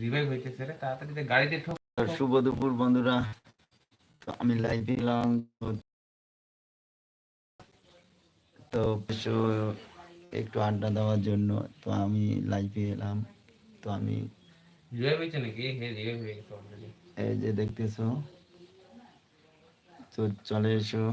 Revive হইতেছে রে তাড়াতাড়ি গাড়িতে ঠোক শুভ দুপুর বন্ধুরা। তো আমি লাইভে এলাম তো- একটু আড্ডা দেওয়ার জন্য তো আমি লাইভে এলাম। তো আমি এই যে দেখতেছো। তো চলে এসো।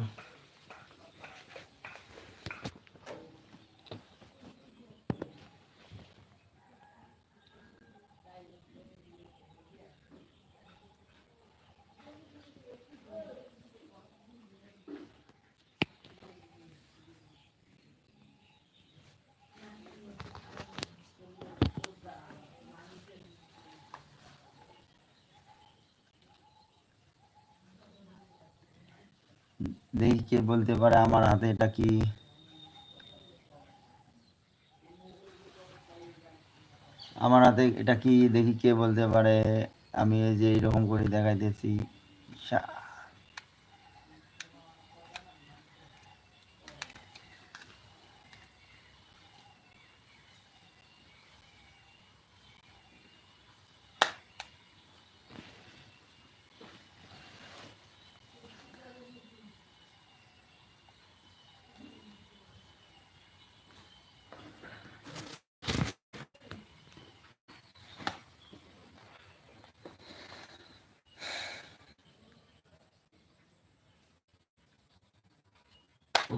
দেখি কে বলতে পারে আমার হাতে এটা কি? আমার হাতে এটা কি? দেখি কে বলতে পারে? আমি এই যে এরকম করে দেখাইতেছি।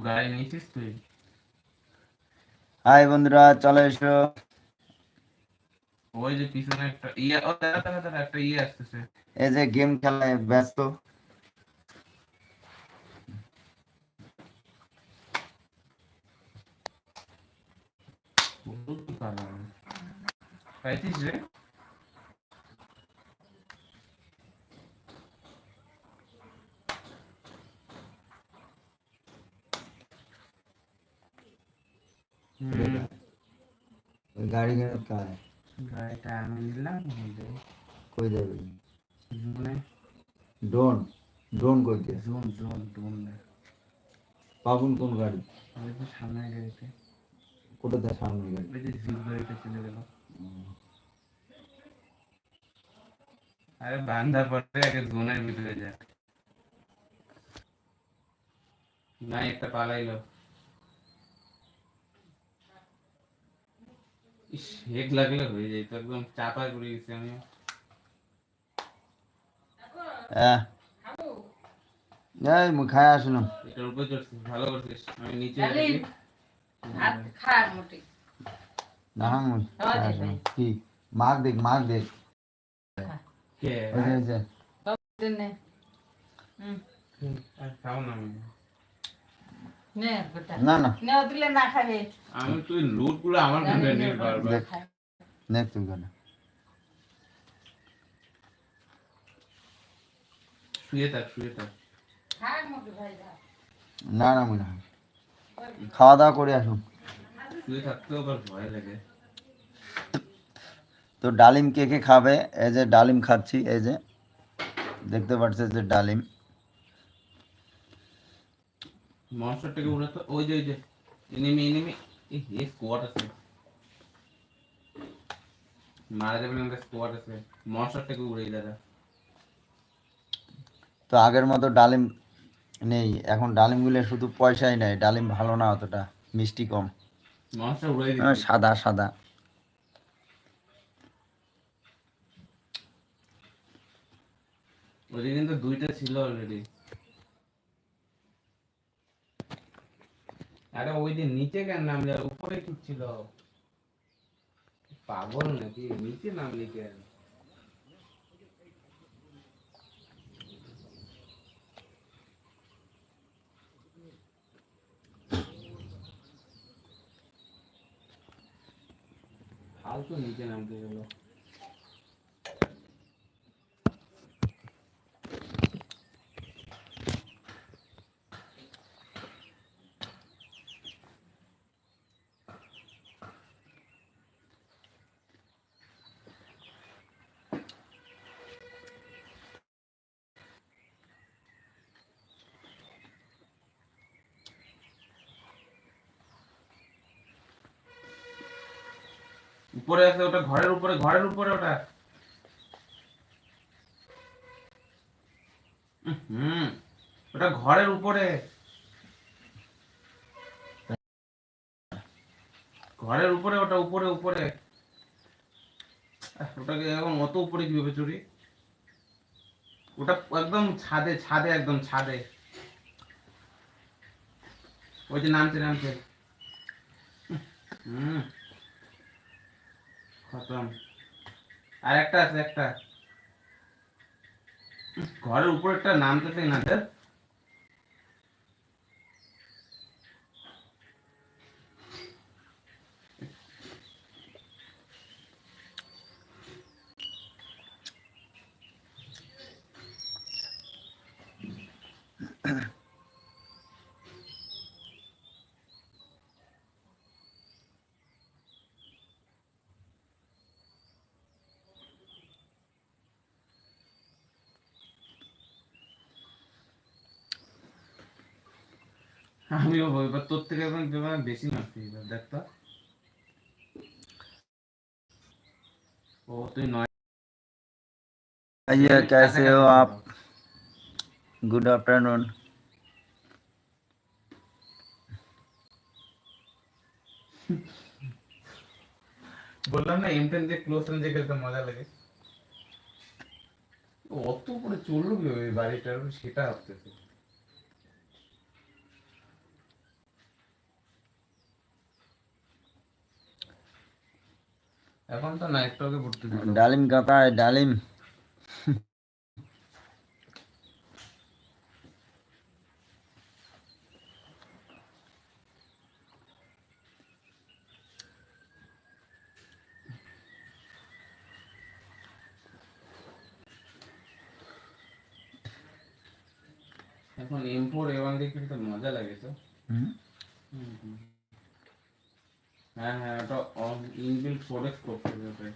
গাড়ি নিয়েছিস তুই? হাই বন্ধুরা চলে এসো। ওই যে পিছনে একটা ইয়ে ও দাঁড়া দাঁড়া দাঁড়া একটা ইয়ে আসতেছে। এই যে গেম খেলায় ব্যস্ত। পাইছিস রে হুম, ওই গাড়ি কেন কার? গাড়িটা আমি নিলাম ওদের কই যাবে? জুনে ড্রোন ড্রোন করতে জুন জুন জুন পাবন কোন গাড়ি? ওই যে সামনে গাড়িতে। কোথাতে সামনে গাড়ি? ওই যে জিপ গাড়িতে চলে গেল। আরে বান্দা পড়তে আগে জোনের ভিতরে যা। না একটা পালাইলো। ইস হেক লাগলে হয়ে যায় তো একদম চাপা করে গেছি আমি হ্যাঁ এই মুখ খায় আসুন এটার উপরে চড়ছিস ভালো করছিস আমি নিচে তাহলে গেছি। ভাত খার মোটে দাঁড়ান মুখ খাওয়া খায় যাবে। আসুন। কি মাগ দেখ মাগ দেখ কে ওই যে, ওই যে। নে হুম আর খাও না আমি নে বেটা না না নে ও দিলে না খাবে আমি তুই লুটগুলো আমার কাছে নে বারবার দেখ নে তুই কেন শুয়ে থাক শুয়ে থাক খার মোটে ভাই যা না না মনে হয় খাওয়া দাওয়া করে আসুন শুয়ে থাকতেও আবার ভয় লাগে তো ডালিম কে কে খাবে এই যে ডালিম খাচ্ছি এই যে দেখতে পাচ্ছ যে ডালিম মনস্টারটাকে উড়াতো ওই যে ওই যে এনিমি এনিমি এই স্কোয়াড আছে। মারা যাবে না স্কোয়াড আছে। মনস্টারটাকে উড়ে দাদা। তো আগের মতো ডালিম নেই এখন ডালিমগুলো শুধু পয়সাই নেয় ডালিম ভালো না অতটা মিষ্টি কম। সাদা সাদা। ওইদিকে কিন্তু দুইটা ছিল অলরেডি আরে ওই দিন নিচে কেন নামলে? উপরে ছিল? পাগল নাকি? নিচে নামলি কেন? ফালতু নিচে নামতে গেল। উপরে আছে ওটা ঘরের উপরে ঘরের উপরে ওটা। হুম ওটা ঘরের উপরে। ঘরের উপরে, ওটা উপরে উপরে। ওটাকে এখন অত উপরে কীভাবে চুরি ওটা একদম ছাদে ছাদে, একদম ছাদে। ওই যে নামছে নামছে। হুম খতম। আর একটা আছে একটা। ঘরের উপর একটা নামতেছে না আমিও বলবো এবার তোর থেকে এখন এবার বেশি মারছি এবার দেখ তো ও তুই নয় भैया कैसे हो आप गुड आफ्टरनून বললাম না এম টেন দিয়ে ক্লোজ রেঞ্জে খেলতে মজা লাগে ও অত উপরে চললো কি ওই বাড়িটার সেটা ভাবতেছে এখন তো না একটু আগে ভর্তি ডালিম কাকায় ডালিম? এখন ইম্পোর্ট এবং দেখতে মজা লাগে তো। হ্যাঁ হ্যাঁ ওটা ইনবিল্ট ফোরেক্স করতে হবে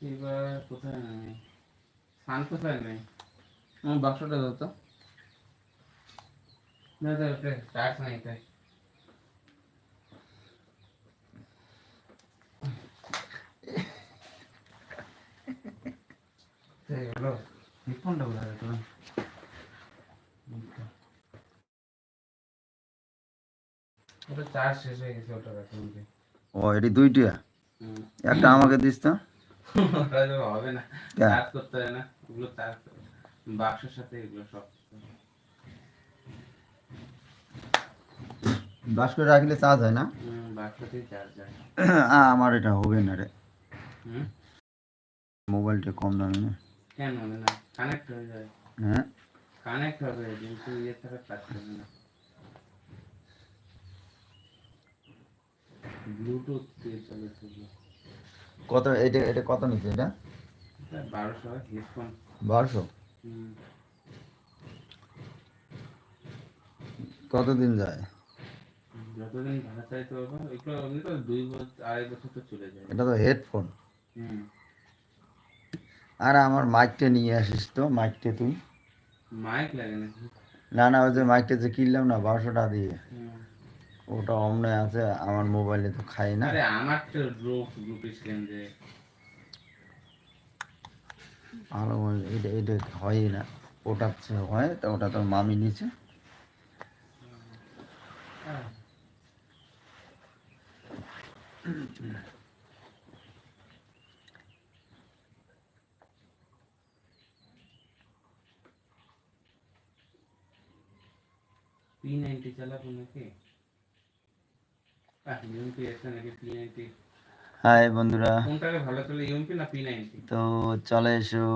এবার কোথায় নেই স্নান কোথায় নেই আমার বাক্সটা দাও তো ওটা রাখুন ও এটি দুইটা একটা আমাকে দিস তো। হবে না। করতে হয় না। ওগুলো বাক্সের সাথে এগুলো সব। বাস রাখলে চার্জ হয় না? আমার এটা হবে না রে। মোবাইলটা কম দামি না। কেন হবে না? কানেক্ট হয়ে যায়। হ্যাঁ? কানেক্ট হবে কিন্তু ইয়ে ছাড়া কাজ করবে না। ব্লুটুথ দিয়ে চলে কত এটা এটা কত নিচ্ছে এটা? এটা বারোশো হেডফোন বারোশো? কতদিন যায়? যতদিন ভাড়া চাইতে এগুলো এমনি তো দুই বছর আড়াই বছর তো চলে যায়। এটা তো হেডফোন হুম। আর আমার মাইকটা নিয়ে আসিস তো মাইকটা তুই। মাইক লাগে নাকি না না ওই যে মাইকটা যে কিনলাম না বারোশো টাকা দিয়ে ওটা অমনে আছে আমার মোবাইলে তো খাই না। আরে আমার তো গ্রুপ গ্রুপে ছিলেন যে। ভালো এটা এটা হয় না। ওটা হয় তো ওটা তোর মামি নিচে হ্যাঁ। পি নাইনটি চালাবো নাকি আহ ইউএমপি আছে নাকি পি নাইনটি হাই বন্ধুরা কোনটাকে ভালো চলে ইউএমপি না পি নাইনটি তো চলে এসো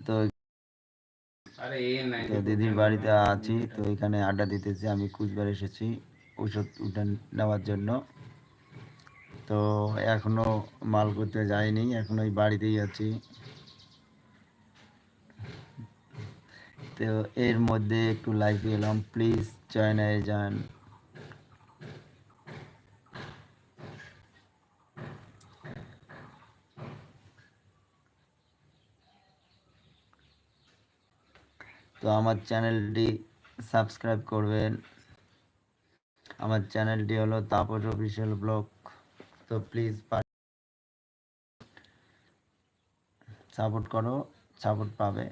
তো আরে এ নাই তো দিদির বাড়িতে আছি তো এখানে আড্ডা দিতেছি আমি কুচবার এসেছি ওষুধ উঠান নেওয়ার জন্য। তো এখনও মাল করতে যাইনি এখন ওই বাড়িতেই আছি। তো এর মধ্যে একটু লাইভ এলাম প্লিজ জয়েন হয়ে যান। তো আমার চ্যানেলটি সাবস্ক্রাইব করবেন। আমার চ্যানেলটি হলো তাপস অফিসিয়াল ব্লগ। তো প্লিজ সাপোর্ট করো, সাপোর্ট পাবে।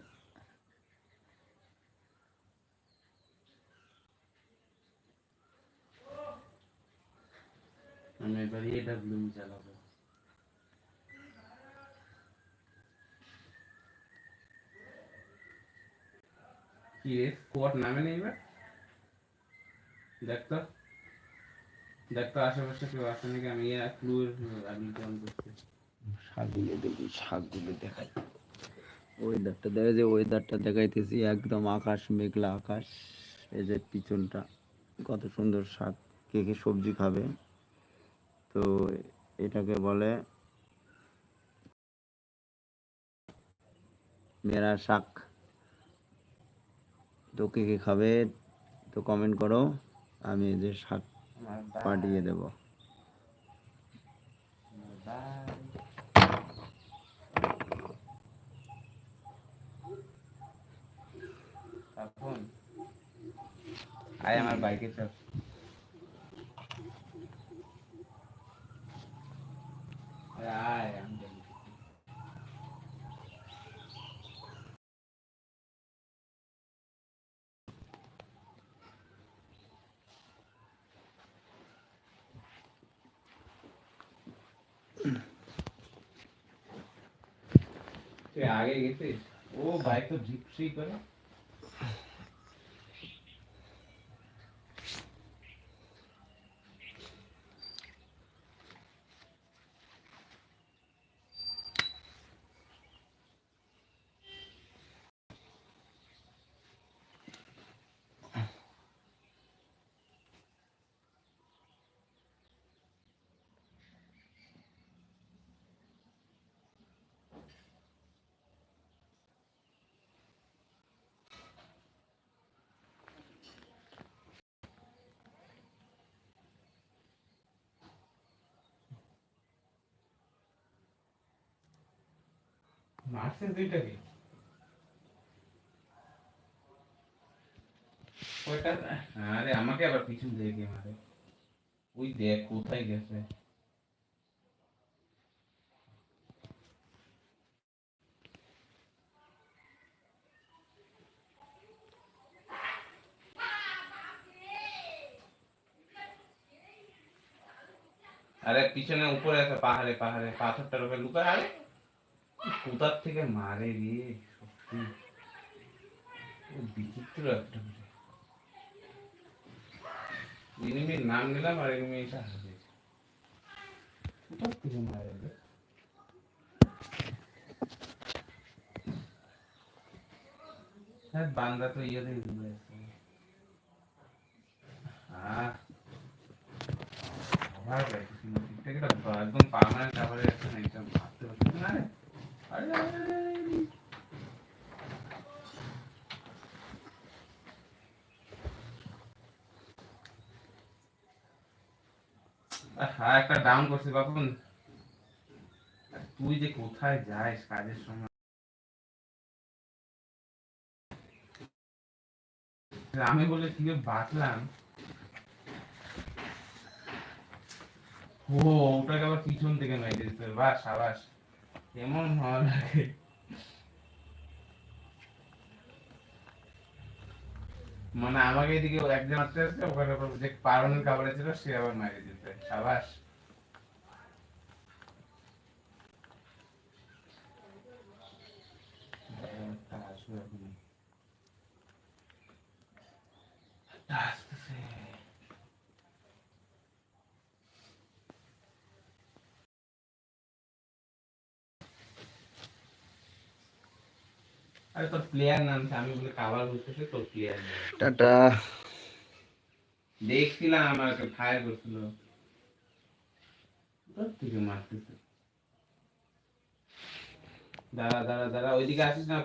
আমি এবার এটা ব্লুম চালাবো। কি রে স্কোয়াড নামে নেই এবার? দেখ তো। আশেপাশে কেউ আসে নাকি? আমি করছি। দেখি দেখাই। ওয়েদারটা যে ওয়েদারটা দেখাইতেছি, একদম আকাশ, মেঘলা আকাশ। এই যে পিছনটা, কত সুন্দর শাক। কে কে সবজি খাবে? তো এটাকে বলে মেরা শাক। তো কে কে খাবে, তো কমেন্ট করো, আমি যে শাক পাঠিয়ে দেবো। আমার বাইকে আয়। আমি যাব। তুই আগে গেছিস ও বাইক তো ঝিপসি করে মারছে দুইটাকে ওইটা আরে আমাকে আবার পিছন দিয়ে কে মারে ওই দেখ কোথায় গেছে আরে পিছনে উপরে আছে পাহাড়ে পাহাড়ে পাথরটার উপরে লুকায় আরে কোথার থেকে মারে রে? সত্যি। বিচিত্র একটা এনিমির নাম নিলাম আর এনিমি এসে হাসে কোথার থেকে মারে রে? হ্যাঁ বান্দা তো ইয়ে হ্যাঁ থেকে রাখব, একদম পার্মানেন্ট আবার একটা না এটা ভাবতে পারছি না রে। আরে, আরে, আরে, আরে। হ্যাঁ একটা ডাউন করছি বাপুন। তুই যে কোথায় যাস কাজের সময়? আমি বলে কি বাঁচলাম? ও, ওটাকে আবার পিছন থেকে মেরে দিতে বাস সাবাস। কেমন ভালো লাগে মানে আমাকে এদিকে একজন মারতে আসছে ওখানে যে পারনের কাপড়ে ছিল, সে আবার মারিয়ে দিতে সাবাস একটা আসবে এখনই। একটা আসতেছে। আরে তোর প্লেয়ার নামছে আমি বলে কাবার বুঝতেছি তোর প্লেয়ার নাম টাটা। দেখছিলাম আমাকে ফায়ার করছিল। থেকে মারতেছে? দাঁড়া দাঁড়া দাঁড়া ওইদিকে আসিস না